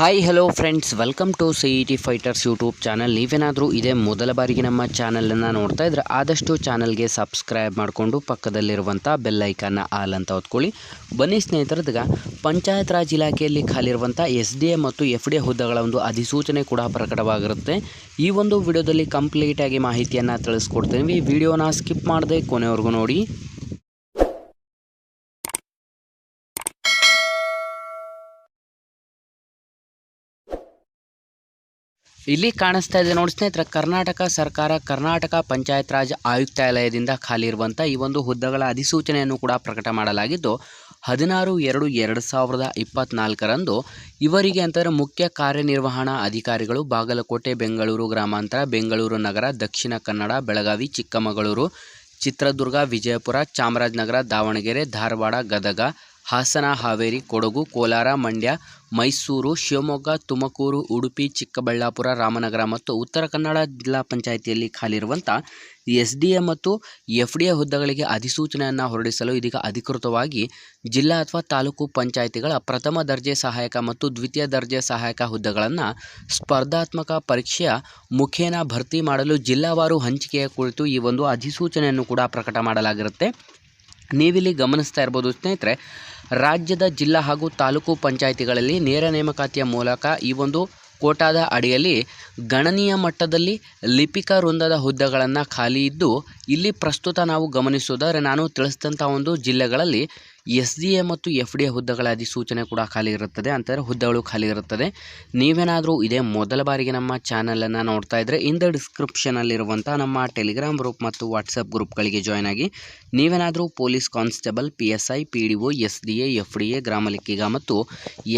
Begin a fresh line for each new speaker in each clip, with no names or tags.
Hi hello friends welcome to C E T fighters YouTube channel ನೀವೇನಾದರೂ ಇದೇ ಮೊದಲ ಬಾರಿಗೆ ನಮ್ಮ ಚಾನಲನ್ನು ನೋಡ್ತಾ ಇದ್ರೆ ಆದಷ್ಟು ಚಾನಲ್ಗೆ ಸಬ್ಸ್ಕ್ರೈಬ್ ಮಾಡಿಕೊಂಡು ಪಕ್ಕದಲ್ಲಿರುವಂಥ ಬೆಲ್ಲೈಕನ್ನ ಆಲ್ ಅಂತ ಹೊತ್ಕೊಳ್ಳಿ. ಬನ್ನಿ ಸ್ನೇಹಿತರದಾಗ ಪಂಚಾಯತ್ ರಾಜ್ ಇಲಾಖೆಯಲ್ಲಿ ಖಾಲಿರುವಂಥ ಎಸ್ ಡಿ ಎ ಮತ್ತು ಎಫ್ ಡಿ ಎ ಹುದ್ದೆಗಳ ಒಂದು ಅಧಿಸೂಚನೆ ಕೂಡ ಪ್ರಕಟವಾಗಿರುತ್ತೆ. ಈ ಒಂದು ವಿಡಿಯೋದಲ್ಲಿ ಕಂಪ್ಲೀಟಾಗಿ ಮಾಹಿತಿಯನ್ನು ತಿಳಿಸ್ಕೊಡ್ತೀನಿ. ವಿಡಿಯೋನ ಸ್ಕಿಪ್ ಮಾಡದೆ ಕೊನೆವರೆಗೂ ನೋಡಿ. ಇಲ್ಲಿ ಕಾಣಿಸ್ತಾ ಇದೆ ನೋಡಿ ಸ್ನೇಹಿತರೆ, ಕರ್ನಾಟಕ ಸರ್ಕಾರ, ಕರ್ನಾಟಕ ಪಂಚಾಯತ್ ರಾಜ್ ಆಯುಕ್ತಾಲಯದಿಂದ ಖಾಲಿ ಇರುವಂಥ ಈ ಒಂದು ಹುದ್ದೆಗಳ ಅಧಿಸೂಚನೆಯನ್ನು ಕೂಡ ಪ್ರಕಟ ಮಾಡಲಾಗಿದ್ದು, ಹದಿನಾರು ಎರಡು ಎರಡು ಸಾವಿರದ ಇಪ್ಪತ್ತ್ನಾಲ್ಕರಂದು ಇವರಿಗೆ ಅಂತಂದರೆ ಮುಖ್ಯ ಕಾರ್ಯನಿರ್ವಹಣಾ ಅಧಿಕಾರಿಗಳು ಬಾಗಲಕೋಟೆ, ಬೆಂಗಳೂರು ಗ್ರಾಮಾಂತರ, ಬೆಂಗಳೂರು ನಗರ, ದಕ್ಷಿಣ ಕನ್ನಡ, ಬೆಳಗಾವಿ, ಚಿಕ್ಕಮಗಳೂರು, ಚಿತ್ರದುರ್ಗ, ವಿಜಯಪುರ, ಚಾಮರಾಜನಗರ, ದಾವಣಗೆರೆ, ಧಾರವಾಡ, ಗದಗ ಹಾಸನ, ಹಾವೇರಿ, ಕೊಡಗು, ಕೋಲಾರ, ಮಂಡ್ಯ, ಮೈಸೂರು, ಶಿವಮೊಗ್ಗ, ತುಮಕೂರು, ಉಡುಪಿ, ಚಿಕ್ಕಬಳ್ಳಾಪುರ, ರಾಮನಗರ ಮತ್ತು ಉತ್ತರ ಕನ್ನಡ ಜಿಲ್ಲಾ ಪಂಚಾಯಿತಿಯಲ್ಲಿ ಖಾಲಿರುವಂಥ ಎಸ್ ಡಿ ಎ ಮತ್ತು ಎಫ್ ಡಿ ಎ ಹುದ್ದೆಗಳಿಗೆ ಅಧಿಸೂಚನೆಯನ್ನು ಹೊರಡಿಸಲು ಇದೀಗ ಅಧಿಕೃತವಾಗಿ ಜಿಲ್ಲಾ ಅಥವಾ ತಾಲೂಕು ಪಂಚಾಯಿತಿಗಳ ಪ್ರಥಮ ದರ್ಜೆ ಸಹಾಯಕ ಮತ್ತು ದ್ವಿತೀಯ ದರ್ಜೆ ಸಹಾಯಕ ಹುದ್ದೆಗಳನ್ನು ಸ್ಪರ್ಧಾತ್ಮಕ ಪರೀಕ್ಷೆಯ ಮುಖೇನ ಭರ್ತಿ ಮಾಡಲು ಜಿಲ್ಲಾವಾರು ಹಂಚಿಕೆಯ ಕುರಿತು ಈ ಒಂದು ಅಧಿಸೂಚನೆಯನ್ನು ಕೂಡ ಪ್ರಕಟ ಮಾಡಲಾಗಿರುತ್ತೆ. ನೀವಿಲ್ಲಿ ಗಮನಿಸ್ತಾ ಇರ್ಬೋದು ಸ್ನೇಹಿತರೆ, ರಾಜ್ಯದ ಜಿಲ್ಲಾ ಹಾಗೂ ತಾಲೂಕು ಪಂಚಾಯಿತಿಗಳಲ್ಲಿ ನೇರ ನೇಮಕಾತಿಯ ಮೂಲಕ ಈ ಒಂದು ಕೋಟಾದ ಅಡಿಯಲ್ಲಿ ಗಣನೀಯ ಮಟ್ಟದಲ್ಲಿ ಲಿಪಿಕಾ ವೃಂದದ ಹುದ್ದೆಗಳನ್ನು ಖಾಲಿ ಇದ್ದು, ಇಲ್ಲಿ ಪ್ರಸ್ತುತ ನಾವು ಗಮನಿಸುವುದಾದರೆ ನಾನು ತಿಳಿಸಿದಂಥ ಒಂದು ಜಿಲ್ಲೆಗಳಲ್ಲಿ ಎಸ್ ಡಿ ಎ ಮತ್ತು ಎಫ್ ಡಿ ಎ ಹುದ್ದೆಗಳ ಅಧಿಸೂಚನೆ ಕೂಡ ಖಾಲಿ ಇರುತ್ತದೆ. ಅಂತಂದರೆ ಹುದ್ದೆಗಳು ಖಾಲಿ ಇರುತ್ತದೆ. ನೀವೇನಾದರೂ ಇದೇ ಮೊದಲ ಬಾರಿಗೆ ನಮ್ಮ ಚಾನಲನ್ನು ನೋಡ್ತಾ ಇದ್ದರೆ ಇಂದ ಡಿಸ್ಕ್ರಿಪ್ಷನಲ್ಲಿರುವಂಥ ನಮ್ಮ ಟೆಲಿಗ್ರಾಮ್ ಗ್ರೂಪ್ ಮತ್ತು ವಾಟ್ಸಪ್ ಗ್ರೂಪ್ಗಳಿಗೆ ಜಾಯ್ನ್ ಆಗಿ, ನೀವೇನಾದರೂ police constable P S I P D O S D A, F D A, ಗ್ರಾಮ ಲೆಕ್ಕಿಗ ಮತ್ತು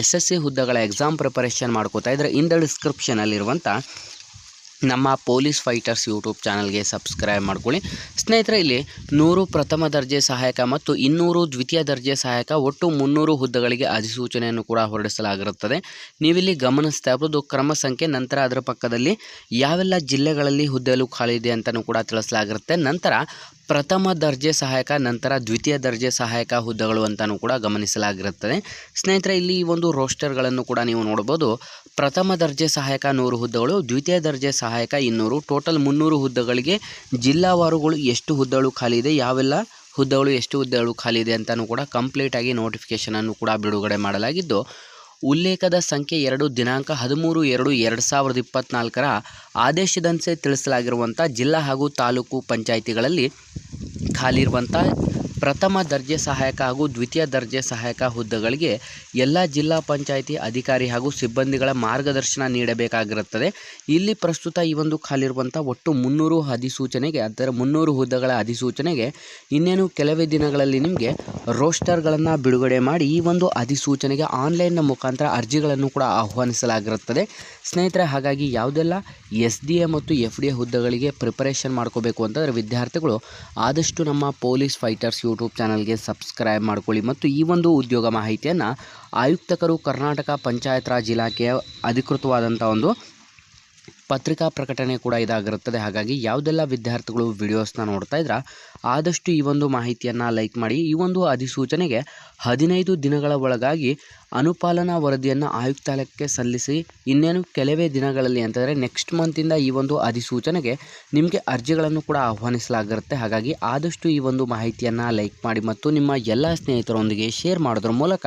ಎಸ್ ಎಸ್ ಸಿ ಹುದ್ದೆಗಳ ಎಕ್ಸಾಮ್ ಪ್ರಿಪರೇಷನ್ ಮಾಡ್ಕೋತಾ ಇದ್ದರೆ ಇಂದ ಡಿಸ್ಕ್ರಿಪ್ಷನಲ್ಲಿರುವಂಥ ನಮ್ಮ ಪೊಲೀಸ್ ಫೈಟರ್ಸ್ ಯೂಟ್ಯೂಬ್ ಚಾನಲ್ಗೆ ಸಬ್ಸ್ಕ್ರೈಬ್ ಮಾಡ್ಕೊಳ್ಳಿ. ಸ್ನೇಹಿತರೆ, ಇಲ್ಲಿ ನೂರು ಪ್ರಥಮ ದರ್ಜೆ ಸಹಾಯಕ ಮತ್ತು ಇನ್ನೂರು ದ್ವಿತೀಯ ದರ್ಜೆ ಸಹಾಯಕ, ಒಟ್ಟು ಮುನ್ನೂರು ಹುದ್ದೆಗಳಿಗೆ ಅಧಿಸೂಚನೆಯನ್ನು ಕೂಡ ಹೊರಡಿಸಲಾಗಿರುತ್ತದೆ. ನೀವಿಲ್ಲಿ ಗಮನಿಸ್ತಾ ಇರ್ಬೋದು, ಕ್ರಮ ಸಂಖ್ಯೆ, ನಂತರ ಅದರ ಪಕ್ಕದಲ್ಲಿ ಯಾವೆಲ್ಲ ಜಿಲ್ಲೆಗಳಲ್ಲಿ ಹುದ್ದೆಗಳು ಖಾಲಿ ಇದೆ ಅಂತಲೂ ಕೂಡ ತಿಳಿಸಲಾಗಿರುತ್ತೆ. ನಂತರ ಪ್ರಥಮ ದರ್ಜೆ ಸಹಾಯಕ, ನಂತರ ದ್ವಿತೀಯ ದರ್ಜೆ ಸಹಾಯಕ ಹುದ್ದೆಗಳು ಅಂತಲೂ ಕೂಡ ಗಮನಿಸಲಾಗಿರುತ್ತದೆ. ಸ್ನೇಹಿತರೆ, ಇಲ್ಲಿ ಈ ಒಂದು ರೋಸ್ಟರ್ಗಳನ್ನು ಕೂಡ ನೀವು ನೋಡ್ಬೋದು. ಪ್ರಥಮ ದರ್ಜೆ ಸಹಾಯಕ ನೂರು ಹುದ್ದೆಗಳು, ದ್ವಿತೀಯ ದರ್ಜೆ ಸಹಾಯಕ ಇನ್ನೂರು. ಟೋಟಲ್ ಮುನ್ನೂರು ಹುದ್ದೆಗಳಿಗೆ ಜಿಲ್ಲಾವಾರುಗಳು ಎಷ್ಟು ಹುದ್ದೆಗಳು ಖಾಲಿ ಇದೆ, ಯಾವೆಲ್ಲ ಹುದ್ದೆಗಳು ಎಷ್ಟು ಹುದ್ದೆಗಳು ಖಾಲಿ ಇದೆ ಅಂತಲೂ ಕೂಡ ಕಂಪ್ಲೀಟಾಗಿ ನೋಟಿಫಿಕೇಷನನ್ನು ಕೂಡ ಬಿಡುಗಡೆ ಮಾಡಲಾಗಿದ್ದು, ಉಲ್ಲೇಖದ ಸಂಖ್ಯೆ ಎರಡು, ದಿನಾಂಕ ಹದಿಮೂರು ಎರಡು ಎರಡು ಸಾವಿರದ ಇಪ್ಪತ್ತ್ನಾಲ್ಕರ ಆದೇಶದಂತೆ ತಿಳಿಸಲಾಗಿರುವಂಥ ಜಿಲ್ಲಾ ಹಾಗೂ ತಾಲೂಕು ಪಂಚಾಯಿತಿಗಳಲ್ಲಿ ಖಾಲಿ ಇರುವಂಥ ಪ್ರಥಮ ದರ್ಜೆ ಸಹಾಯಕ ಹಾಗೂ ದ್ವಿತೀಯ ದರ್ಜೆ ಸಹಾಯಕ ಹುದ್ದೆಗಳಿಗೆ ಎಲ್ಲ ಜಿಲ್ಲಾ ಪಂಚಾಯಿತಿ ಅಧಿಕಾರಿ ಹಾಗೂ ಸಿಬ್ಬಂದಿಗಳ ಮಾರ್ಗದರ್ಶನ ನೀಡಬೇಕಾಗಿರುತ್ತದೆ. ಇಲ್ಲಿ ಪ್ರಸ್ತುತ ಈ ಒಂದು ಖಾಲಿರುವಂಥ ಒಟ್ಟು ಮುನ್ನೂರು ಅಧಿಸೂಚನೆಗೆ ಅದರ ಮುನ್ನೂರು ಹುದ್ದೆಗಳ ಅಧಿಸೂಚನೆಗೆ ಇನ್ನೇನು ಕೆಲವೇ ದಿನಗಳಲ್ಲಿ ನಿಮಗೆ ರೋಸ್ಟರ್ಗಳನ್ನು ಬಿಡುಗಡೆ ಮಾಡಿ ಈ ಒಂದು ಅಧಿಸೂಚನೆಗೆ ಆನ್ಲೈನ್ನ ಮುಖಾಂತರ ಅರ್ಜಿಗಳನ್ನು ಕೂಡ ಆಹ್ವಾನಿಸಲಾಗಿರುತ್ತದೆ. ಸ್ನೇಹಿತರೆ, ಹಾಗಾಗಿ ಯಾವುದೆಲ್ಲ ಎಸ್ ಡಿ ಎ ಮತ್ತು ಎಫ್ ಡಿ ಎ ಹುದ್ದೆಗಳಿಗೆ ಪ್ರಿಪರೇಷನ್ ಮಾಡ್ಕೋಬೇಕು ಅಂತಂದರೆ ವಿದ್ಯಾರ್ಥಿಗಳು ಆದಷ್ಟು ನಮ್ಮ ಪೊಲೀಸ್ ಫೈಟರ್ಸ್ ಯೂಟ್ಯೂಬ್ ಚಾನಲ್ಗೆ ಸಬ್ಸ್ಕ್ರೈಬ್ ಮಾಡ್ಕೊಳ್ಳಿ ಮತ್ತು ಈ ಒಂದು ಉದ್ಯೋಗ ಮಾಹಿತಿಯನ್ನು ಆಯುಕ್ತಕರು ಕರ್ನಾಟಕ ಪಂಚಾಯತ್ ರಾಜ್ ಇಲಾಖೆಯ ಅಧಿಕೃತವಾದಂಥ ಒಂದು ಪತ್ರಿಕಾ ಪ್ರಕಟಣೆ ಕೂಡ ಇದಾಗಿರುತ್ತದೆ. ಹಾಗಾಗಿ ಯಾವುದೆಲ್ಲ ವಿದ್ಯಾರ್ಥಿಗಳು ವಿಡಿಯೋಸ್ನ ನೋಡ್ತಾ ಇದ್ರ, ಆದಷ್ಟು ಈ ಒಂದು ಮಾಹಿತಿಯನ್ನು ಲೈಕ್ ಮಾಡಿ. ಈ ಒಂದು ಅಧಿಸೂಚನೆಗೆ ಹದಿನೈದು ದಿನಗಳ ಒಳಗಾಗಿ ಅನುಪಾಲನಾ ವರದಿಯನ್ನು ಆಯುಕ್ತಾಲಯಕ್ಕೆ ಸಲ್ಲಿಸಿ, ಇನ್ನೇನು ಕೆಲವೇ ದಿನಗಳಲ್ಲಿ ಅಂತಂದರೆ ನೆಕ್ಸ್ಟ್ ಮಂತಿಂದ ಈ ಒಂದು ಅಧಿಸೂಚನೆಗೆ ನಿಮಗೆ ಅರ್ಜಿಗಳನ್ನು ಕೂಡ ಆಹ್ವಾನಿಸಲಾಗಿರುತ್ತೆ. ಹಾಗಾಗಿ ಆದಷ್ಟು ಈ ಒಂದು ಮಾಹಿತಿಯನ್ನು ಲೈಕ್ ಮಾಡಿ ಮತ್ತು ನಿಮ್ಮ ಎಲ್ಲ ಸ್ನೇಹಿತರೊಂದಿಗೆ ಶೇರ್ ಮಾಡೋದ್ರ ಮೂಲಕ